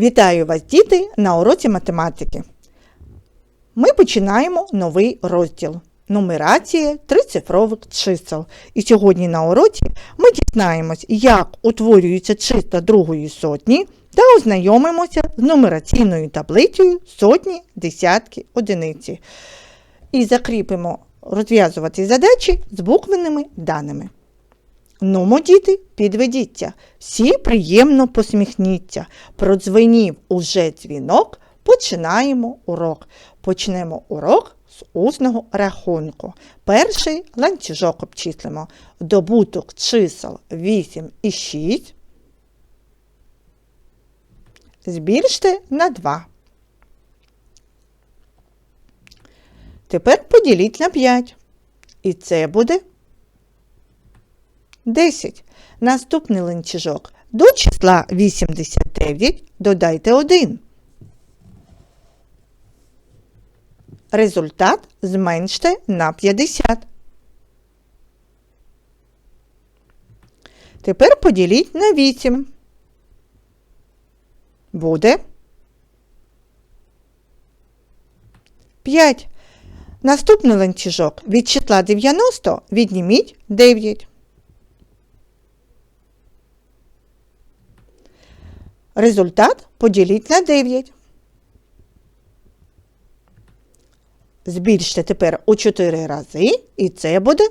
Вітаю вас, діти, на уроці математики. Ми починаємо новий розділ нумерація трицифрових чисел. І сьогодні на уроці ми дізнаємось, як утворюються числа другої сотні та ознайомимося з нумераційною таблицею сотні, десятки, одиниці. І закріпимо розв'язувати задачі з буквенними даними. Нумо, діти, підведіться, всі приємно посміхніться. Продзвенів уже дзвінок, починаємо урок. Почнемо урок з усного рахунку. Перший ланцюжок обчислимо. Добуток чисел 8 і 6. Збільште на 2. Тепер поділіть на 5. І це буде 10. Наступний ланцюжок. До числа 89 додайте 1. Результат зменште на 50. Тепер поділіть на 8. Буде 5. Наступний ланцюжок. Від числа 90 відніміть 9. Результат поділіть на 9. Збільште тепер у 4 рази, і це буде,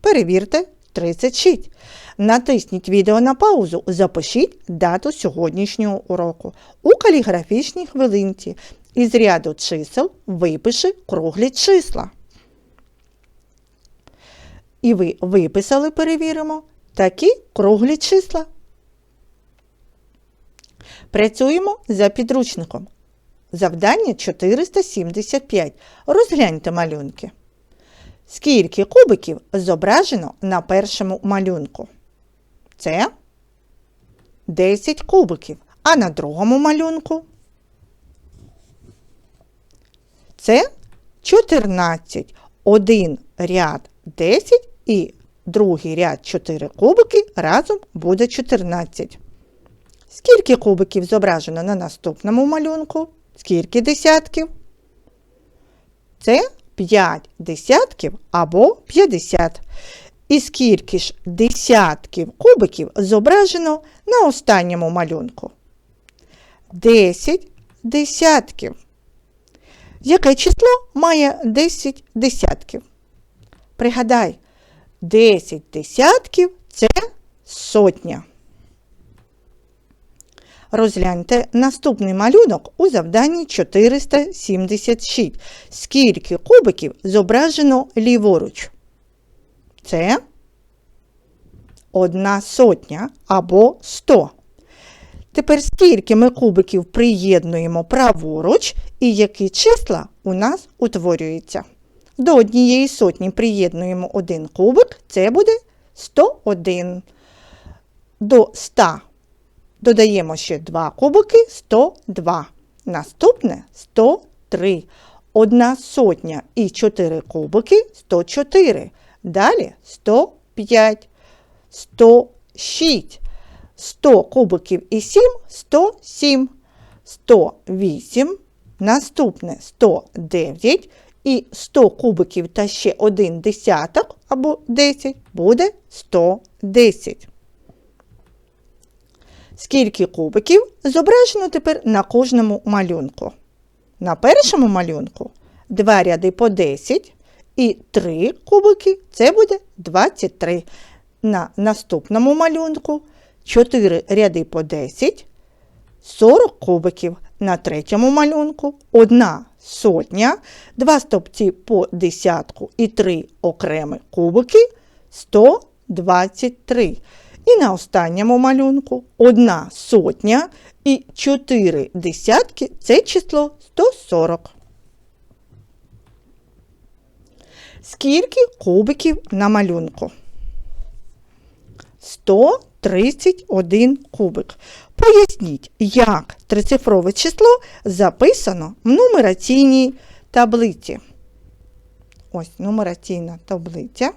перевірте, 36. Натисніть відео на паузу, запишіть дату сьогоднішнього уроку. У каліграфічній хвилинці із ряду чисел випиши круглі числа. І ви виписали, перевіримо, такі круглі числа. Працюємо за підручником. Завдання 475. Розгляньте малюнки. Скільки кубиків зображено на першому малюнку? Це 10 кубиків. А на другому малюнку це 14. Один ряд 10 і другий ряд 4 кубики разом буде 14. Скільки кубиків зображено на наступному малюнку? Скільки десятків? Це 5 десятків або 50. І скільки ж десятків кубиків зображено на останньому малюнку? 10 десятків. Яке число має 10 десятків? Пригадай, 10 десятків це сотня. Розгляньте наступний малюнок у завданні 476. Скільки кубиків зображено ліворуч? Це одна сотня або 100. Тепер скільки ми кубиків приєднуємо праворуч і які числа у нас утворюються? До однієї сотні приєднуємо один кубик, це буде 101. До 100 Додаємо ще 2 кубики 102. Наступне 103. Одна сотня і 4 кубики 104. Далі 105, 106, 100 кубиків і 7 107, 108. Наступне 109 і 100 кубиків та ще один десяток або 10 буде 110. Скільки кубиків зображено тепер на кожному малюнку. На першому малюнку 2 ряди по 10 і 3 кубики це буде 23. На наступному малюнку 4 ряди по 10, 40 кубиків. На третьому малюнку 1 сотня, 2 стопці по десятку і 3 окремі кубики 123. І на останньому малюнку одна сотня і 4 десятки це число 140. Скільки кубиків на малюнку? 131 кубик. Поясніть, як трицифрове число записано в нумераційній таблиці. Ось нумераційна таблиця.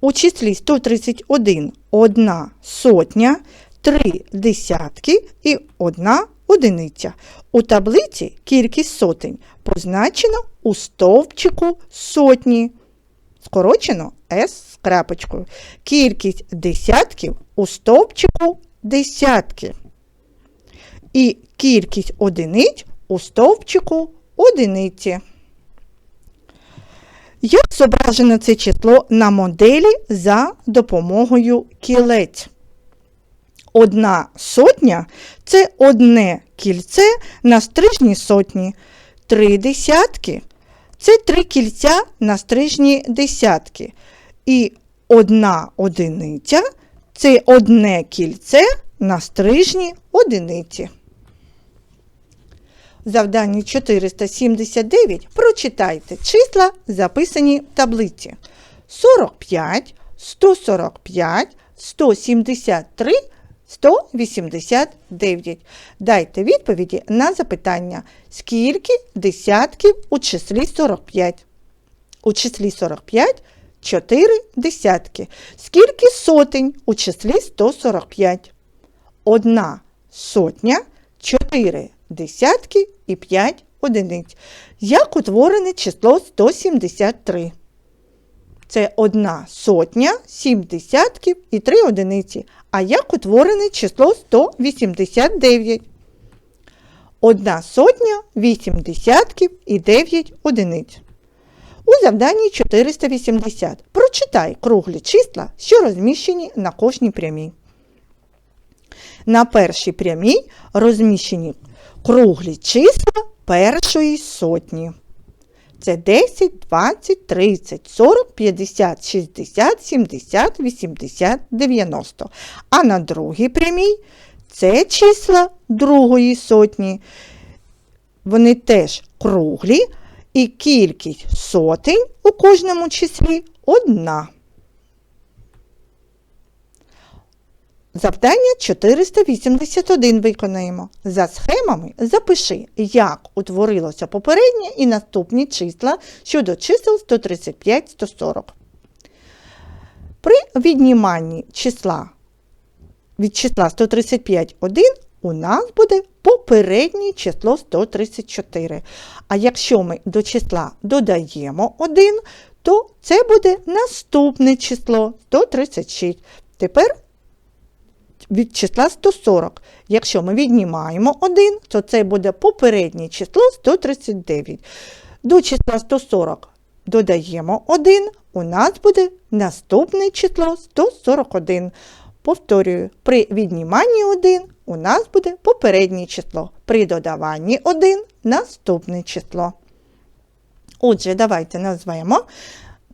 У числі 131 одна сотня три десятки і одна одиниця. У таблиці кількість сотень позначено у стовпчику сотні. Скорочено С з крапочкою. Кількість десятків у стовпчику десятки. І кількість одиниць у стовпчику одиниці. Як зображено це число на моделі за допомогою кілець? Одна сотня це одне кільце на стрижній сотні. Три десятки це три кільця на стрижні десятки. І одна одиниця це одне кільце на стрижні одиниці. Завданні 479 прочитайте числа, записані в таблиці. 45, 145, 173, 189. Дайте відповіді на запитання, скільки десятків у числі 45. У числі 45 4 десятки. Скільки сотень у числі 145? Одна сотня, 4 десятки і 5 одиниць. Як утворене число 173? Це одна сотня, 7 десятків і 3 одиниці. А як утворене число 189? Одна сотня, 8 десятків і 9 одиниць. У завданні 480 прочитай круглі числа, що розміщені на кожній прямій. На першій прямій розміщені круглі числа першої сотні. Це 10, 20, 30, 40, 50, 60, 70, 80, 90. А на другій прямій це числа другої сотні. Вони теж круглі, і кількість сотень у кожному числі одна. Завдання 481 виконаємо. За схемами запиши, як утворилося попереднє і наступні числа щодо чисел 135-140. При відніманні числа від числа 135,1 у нас буде попереднє число 134. А якщо ми до числа додаємо 1, то це буде наступне число 136. Тепер від числа 140. Якщо ми віднімаємо 1, то це буде попереднє число 139. До числа 140 додаємо 1, у нас буде наступне число 141. Повторюю, при відніманні 1 у нас буде попереднє число. При додаванні 1 наступне число. Отже, давайте назвемо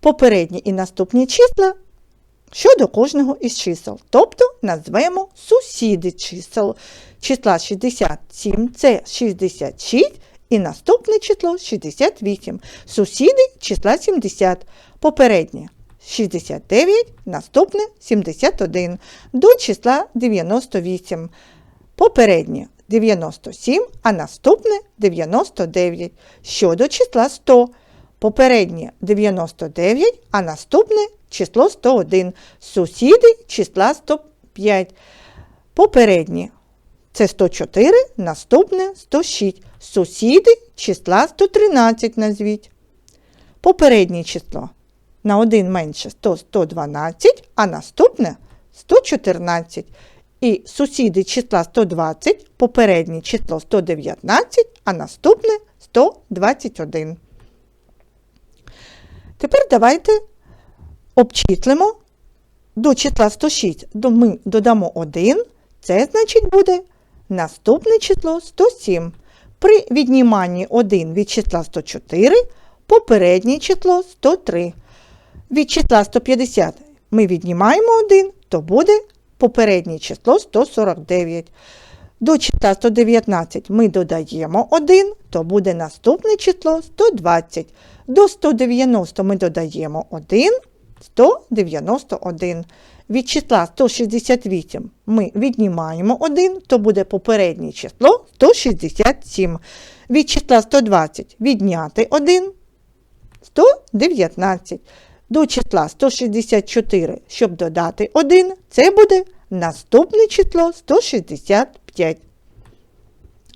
попередні і наступні числа щодо кожного із чисел. Тобто назвемо сусіди чисел. Числа 67 це 66 і наступне число 68. Сусіди числа 70. Попереднє 69, наступне 71. До числа 98. Попереднє 97, а наступне 99. Щодо числа 100. Попереднє 99, а наступне число 101. Сусіди числа 105. Попереднє це 104, наступне 106. Сусіди числа 113 назвіть. Попереднє число на 1 менше 100 112, а наступне 114. І сусіди числа 120, попереднє число 119, а наступне 121. Тепер давайте обчислимо до числа 106 ми додамо 1, це значить буде наступне число 107. При відніманні 1 від числа 104 попереднє число 103. Від числа 150 ми віднімаємо 1, то буде попереднє число 149. До числа 119 ми додаємо 1, то буде наступне число 120. До 190 ми додаємо 1, 191. Від числа 168 ми віднімаємо 1, то буде попереднє число 167. Від числа 120 відняти 1, 119. До числа 164, щоб додати 1, це буде Наступне число 165.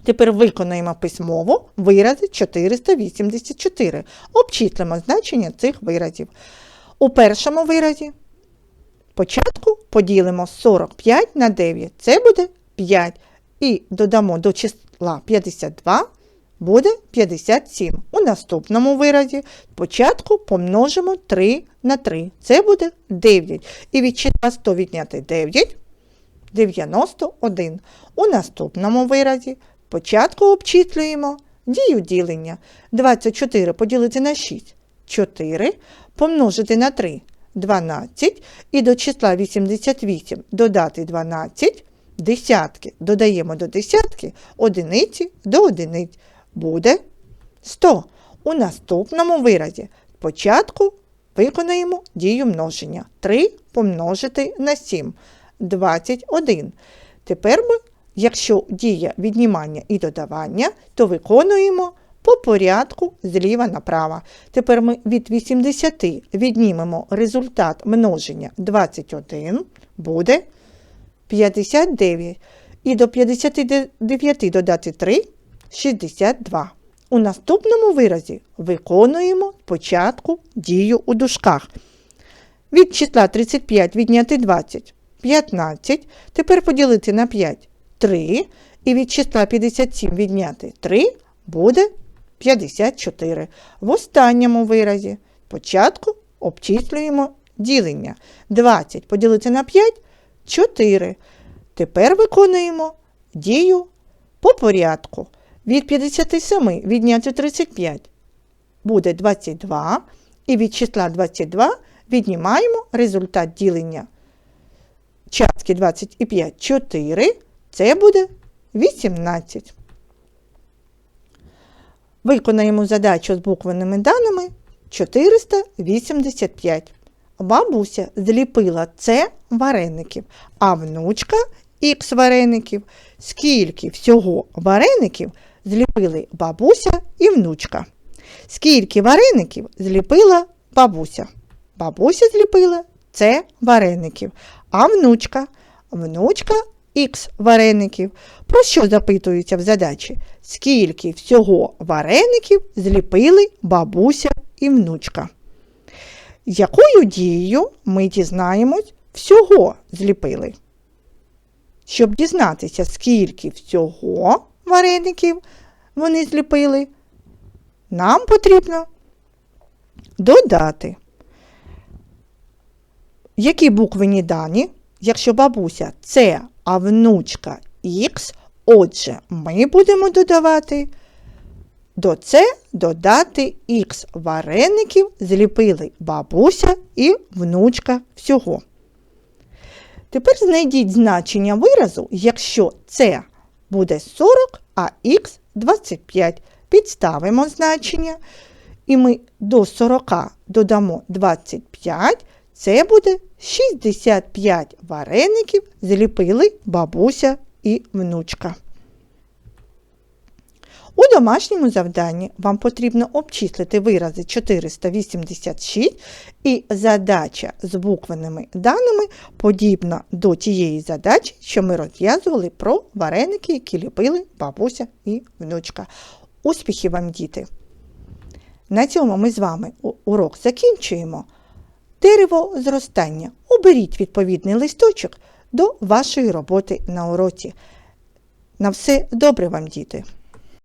Тепер виконаємо письмово вирази 484. Обчислимо значення цих виразів. У першому виразі Спочатку поділимо 45 на 9, це буде 5. І додамо до числа 52, буде 57. У наступному виразі спочатку помножимо 3 на 3, це буде 9. І від числа 100 відняти 9, 91. У наступному виразі спочатку обчислюємо дію ділення. 24 поділити на 6, 4, помножити на 3, 12 і до числа 88 додати 12, десятки додаємо до десятки, одиниці до одиниць. Буде 100. У наступному виразі спочатку виконаємо дію множення. 3 помножити на 7, 21. Тепер ми, якщо дія віднімання і додавання, то виконуємо по порядку зліва направо. Тепер ми від 80 віднімемо результат множення 21, буде 59. І до 59 додати 3 62. У наступному виразі виконуємо спочатку дію у дужках. Від числа 35 відняти 20 15. Тепер поділити на 5 3. І від числа 57 відняти 3 буде 54. В останньому виразі спочатку обчислюємо ділення. 20 поділити на 5 4. Тепер виконуємо дію по порядку. Від 57 відняти 35 буде 22. І від числа 22 віднімаємо результат ділення. Частки 25 4. Це буде 18. Виконаємо задачу з буквеними даними 485. Бабуся зліпила С вареників, а внучка Х вареників. Скільки всього вареників зліпили бабуся і внучка? Скільки вареників зліпила бабуся? Бабуся зліпила С вареників, а внучка. Внучка Х вареників. Про що запитується в задачі? Скільки всього вареників зліпили бабуся і внучка? Якою дією ми дізнаємось всього зліпили? Щоб дізнатися, скільки всього вареників вони зліпили, нам потрібно додати. Які буквені дані, якщо бабуся С, а внучка Х, отже, ми будемо додавати до С додати Х вареників зліпили бабуся і внучка всього. Тепер знайдіть значення виразу, якщо С буде 40, а Х 25. Підставимо значення. І ми до 40 додамо 25, це буде 65 вареників зліпили бабуся і внучка. У домашньому завданні вам потрібно обчислити вирази 486 і задача з буквеними даними подібна до тієї задачі, що ми розв'язували про вареники, які ліпили бабуся і внучка. Успіхів вам, діти! На цьому ми з вами урок закінчуємо. Дерево зростання. Оберіть відповідний листочок до вашої роботи на уроці. На все добре вам, діти!